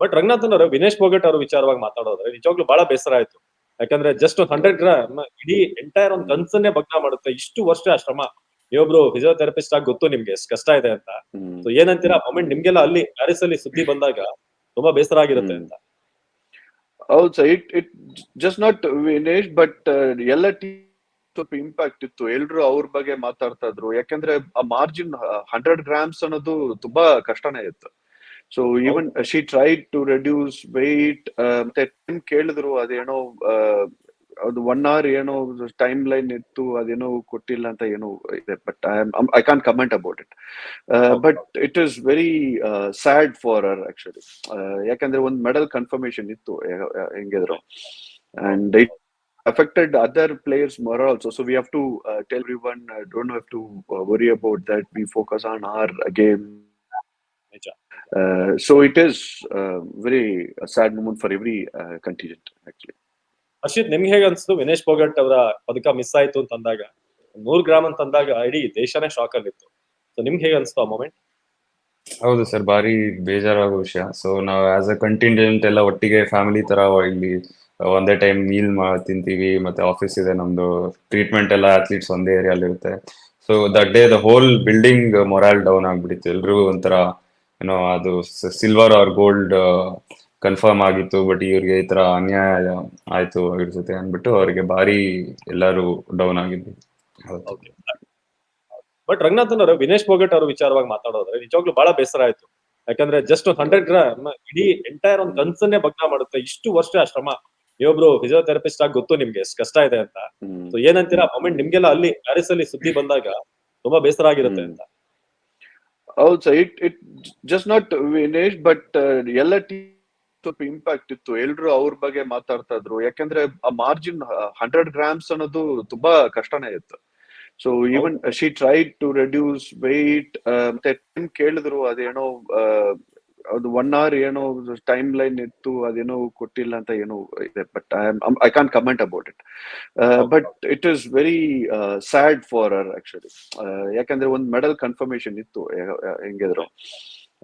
But Ranganathan ಅವರು ವಿನೇಶ್ ಫೋಗಟ್ ಅವರು ವಿಚಾರವಾಗಿ ಮಾತಾಡೋದ್ರೆ ನಿಜವಾಗ್ಲೂ ಬಹಳ ಬೇಸರ ಆಯ್ತು. ಯಾಕಂದ್ರೆ ಜಸ್ಟ್ ಒಂದು ಹಂಡ್ರೆಡ್ ಗ್ರಾಮ್ ಇಡೀ ಎಂಟೈರ್ ಒಂದು ಕನ್ಸನ್ನೇ ಭಗ್ನ ಮಾಡುತ್ತೆ. ಇಷ್ಟು ವರ್ಷ ಆ ಶ್ರಮ. ನೀವೊಬ್ರು ಫಿಸಿಯೋಥೆರಪಿಸ್ಟ್ ಆಗಿ ಗೊತ್ತು ನಿಮ್ಗೆ ಎಷ್ಟು ಕಷ್ಟ ಇದೆ ಅಂತ. ಸೊ ಏನಂತೀರಾ? ಮೊಮೆಂಟ್ ನಿಮ್ಗೆಲ್ಲ ಅಲ್ಲಿ ಪ್ಯಾರಿಸ್ ಅಲ್ಲಿ ಸುದ್ದಿ ಬಂದಾಗ ತುಂಬಾ ಬೇಸರ ಆಗಿರುತ್ತೆ. ಅಂತ. ಹೌದು sir it it just not Vinesh but ಎಲ್ಲ ಟೀಮ್ ಸ್ವಲ್ಪ ಇಂಪ್ಯಾಕ್ಟ್ ಇತ್ತು. ಎಲ್ರು ಅವ್ರ ಬಗ್ಗೆ ಮಾತಾಡ್ತಾ ಇದ್ರು. ಯಾಕಂದ್ರೆ ಆ ಮಾರ್ಜಿನ್ ಹಂಡ್ರೆಡ್ ಗ್ರಾಮ್ಸ್ ಅನ್ನೋದು ತುಂಬಾ ಕಷ್ಟನೇ ಇತ್ತು. So even she tried to reduce weight ಮತ್ತೆ ಟೈಮ್ ಕೇಳಿದ್ರು ಅದೇನೋ ಅದು ಒನ್ ಅವರ್ ಏನೋ ಟೈಮ್ ಲೈನ್ ಇತ್ತು ಅದೇನೋ ಕೊಟ್ಟಿಲ್ಲ ಅಂತ ಏನೋ ಇದೆ but I can comment about it but it is very sad for our actually ಯಾಕಂದ್ರೆ ಒಂದು ಮೆಡಲ್ ಕನ್ಫರ್ಮೇಶನ್ ಇತ್ತು ಹೆಂಗಿದ್ರು. And it affected other players more also. So we have to uh, tell everyone uh, don't have to uh, worry about that. We focus on our game. Uh, so it is uh, very a sad moment for every uh, contingent actually. Harshit ನಿಮ್ಗೆ ಹೇಗೆ ಅನ್ಸ್ತು? ವಿನೇಶ್ ಫೋಗಟ್ ಅವರ ಪದಕ miss ಆಯ್ತು ಅಂತ ಅಂದಾಗ ನೂರ್ gram ಅಂತ ಅಂದಾಗ ಇಡೀ ದೇಶನೇ ಶಾಕ್ ಆಗಿತ್ತು ಸೊ ನಿಮ್ಗೆ ಹೇಗೆ ಅನ್ಸ್ತು ಆ ಮೊಮೆಂಟ್ ಹೌದು ಸರ್ ಭಾರಿ ಬೇಜಾರಾಗೋ ವಿಷಯ. ಸೊ ನಾವು ಆಸ್ ಅ ಕಂಟಿಂಜೆಂಟ್ ಎಲ್ಲ ಒಟ್ಟಿಗೆ ಫ್ಯಾಮಿಲಿ ತರ ಇಲ್ಲಿ ಒಂದೇ ಟೈಮ್ ಮೀಲ್ ಮಾ ತಿಂತೀವಿ ಮತ್ತೆ ಆಫೀಸ್ ಇದೆ ನಮ್ದು ಟ್ರೀಟ್ಮೆಂಟ್ ಎಲ್ಲ ಅಥ್ಲೀಟ್ಸ್ ಒಂದೇ ಏರಿಯಲ್ಲಿ ಇರುತ್ತೆ so that day the whole building morale down ಆಗ್ಬಿಟ್ಟಿತ್ತು. ಎಲ್ರಿಗೂ ಒಂಥರ ಏನೋ ಅದು ಸಿಲ್ವರ್ ಆರ್ ಗೋಲ್ಡ್ ಕನ್ಫರ್ಮ್ ಆಗಿತ್ತು ಬಟ್ ಇವ್ರಿಗೆ ಈ ತರ ಅನ್ಯಾಯ ಆಯ್ತು ಇವ್ರ ಜೊತೆ ಅಂದ್ಬಿಟ್ಟು ಅವರಿಗೆ ಬಾರಿ ಎಲ್ಲರೂ ಡೌನ್ ಆಗಿದ್ವಿ. ಬಟ್ ರಂಗನಾಥನ್ ಅವರು ವಿನೇಶ್ ಫೋಗಟ್ ಅವರು ವಿಚಾರವಾಗಿ ಮಾತಾಡೋದ್ರೆ ನಿಜವಾಗ್ಲೂ ಬಹಳ ಬೇಸರ ಆಯ್ತು. ಯಾಕಂದ್ರೆ ಜಸ್ಟ್ ಒಂದ್ ಹಂಡ್ರೆಡ್ ಗ್ರಾಮ್ ಇಡೀ ಎಂಟೈರ್ ಒಂದ್ ಕನ್ಸನ್ನೇ ಭಗ್ನ ಮಾಡುತ್ತೆ. ಇಷ್ಟು ವರ್ಷ ಆ ಶ್ರಮ. ನೀವೊಬ್ರು ಫಿಸಿಯೋಥೆರಪಿಸ್ಟ್ ಆಗಿ ಗೊತ್ತು ನಿಮ್ಗೆ ಎಷ್ಟು ಕಷ್ಟ ಇದೆ ಅಂತ. ಸೊ ಏನಂತೀರಾ ಮೊಮೆಂಟ್ ನಿಮ್ಗೆಲ್ಲ ಅಲ್ಲಿ ಪ್ಯಾರಿಸ್ ಅಲ್ಲಿ ಸುದ್ದಿ ಬಂದಾಗ ತುಂಬಾ ಬೇಸರ ಆಗಿರುತ್ತೆ ಅಂತ. ಹೌದು sir it it just not Vinesh but ಎಲ್ಲ ಟೀಮ್ ಸ್ವಲ್ಪ ಇಂಪ್ಯಾಕ್ಟ್ ಇತ್ತು. ಎಲ್ರು ಅವ್ರ ಬಗ್ಗೆ ಮಾತಾಡ್ತಾ ಇದ್ರು. ಯಾಕಂದ್ರೆ ಆ ಮಾರ್ಜಿನ್ ಹಂಡ್ರೆಡ್ ಗ್ರಾಮ್ಸ್ ಅನ್ನೋದು ತುಂಬಾ ಕಷ್ಟನೇ ಇತ್ತು. So even she tried to reduce weight ಮತ್ತೆ ಕೇಳಿದ್ರು ಅದೇನೋ ಆ, ಅದು ಒನ್ ಅವರ್ ಏನೋ ಟೈಮ್ ಲೈನ್ ಇತ್ತು ಅದೇನೋ ಕೊಟ್ಟಿಲ್ಲ ಅಂತ ಏನೋ ಇದೆ but I can't comment about it but it is very sad for our actually ಯಾಕಂದ್ರೆ ಒಂದು ಮೆಡಲ್ ಕನ್ಫರ್ಮೇಶನ್ ಇತ್ತು ಯ- ಯ- ಹೆಂಗಿದ್ರು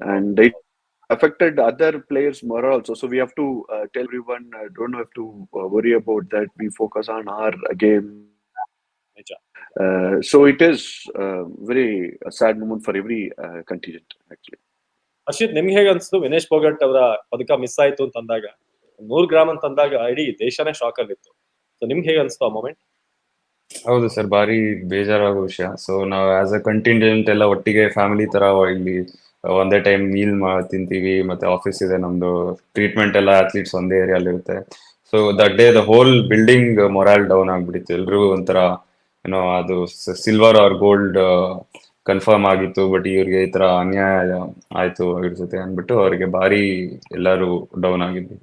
and it affected other players more also so we have to uh, tell everyone uh, don't have to uh, worry about that we focus on our game ನಿಜ uh, so it is uh, very a sad moment for every uh, contingent actually Harshit ನಿಮ್ಗೆ ಹೇಗೆ ಅನ್ಸುದು ವಿನೇಶ್ ಫೋಗಟ್ ಅವರ ಪದಕ miss ಆಯ್ತು ಅಂತ ಅಂದಾಗ, ನೂರ್ gram ಅಂತ ಅಂದಾಗ ಇಡೀ ದೇಶನೇ ಶಾಕ್ ಆಗಿತ್ತು ಸೊ ನಿಮ್ಗೆ ಹೇಗೆ ಅನ್ಸ್ತು ಆ ಮೊಮೆಂಟ್ ಹೌದು ಸರ್, ಭಾರಿ ಬೇಜಾರಾಗೋ ವಿಷಯ. ಸೊ ನಾವು ಆಸ್ ಅ ಕಂಟಿಂಜೆಂಟ್ ಎಲ್ಲ ಒಟ್ಟಿಗೆ ಫ್ಯಾಮಿಲಿ ತರ ಇಲ್ಲಿ ಒಂದೇ ಟೈಮ್ ಮೀಲ್ ತಿಂತೀವಿ, ಮತ್ತೆ ಆಫೀಸ್ ಇದೆ, ನಮ್ದು ಟ್ರೀಟ್ಮೆಂಟ್ ಎಲ್ಲ ಅಥ್ಲೀಟ್ಸ್ ಒಂದೇ ಏರಿಯಲ್ಲಿ ಇರುತ್ತೆ. So that day the whole building morale down ಆಗ್ಬಿಟ್ಟಿತ್ತು. ಎಲ್ರಿಗೂ ಒಂಥರ ಏನೋ ಅದು ಸಿಲ್ವರ್ ಆರ್ ಗೋಲ್ಡ್ ಕನ್ಫರ್ಮ್ ಆಗಿತ್ತು ಬಟ್ ಇವ್ರಿಗೆ ಈ ತರ ಅನ್ಯಾಯ ಆಯ್ತು ಜೊತೆ ಅಂದ್ಬಿಟ್ಟು ಅವರಿಗೆ ಭಾರಿ ಎಲ್ಲರೂ ಡೌನ್ ಆಗಿದ್ವಿ.